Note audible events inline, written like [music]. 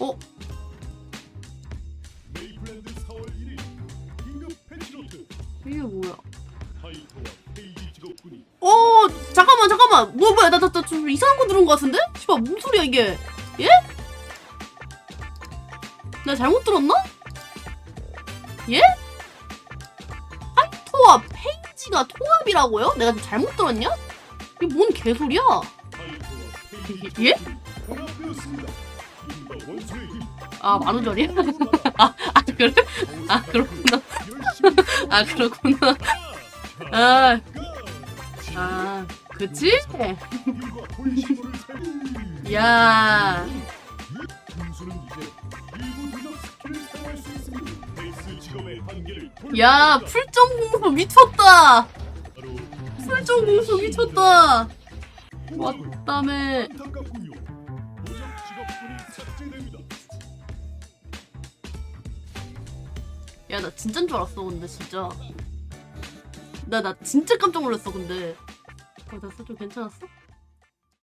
어? 메이플랜드 4월 1일 긴급 패치노트 이게 뭐야? 하이터와 페이지 직업군이 어 잠깐만 잠깐만 뭐 뭐야 나나나 좀 이상한 거 들은 거 같은데? 씨발 뭔 소리야 이게? 예? 나 잘못 들었나? 예? 하이토와 페이지가 통합이라고요? 내가 좀 잘못 들었냐? 이게 뭔 개소리야? 예? 아 만우절이야? [laughs] 아, 아 그래? 아 그렇구나 [laughs] 아 그렇구나 아, 아 그치? [laughs] 야. 야, 풀점 공수 미쳤다. 풀점 공수 미쳤다. 왔다며. 야, 나 진짠 줄 알았어, 근데 진짜. 나, 나 진짜 깜짝 놀랐어, 근데. 어, 나좀 괜찮았어?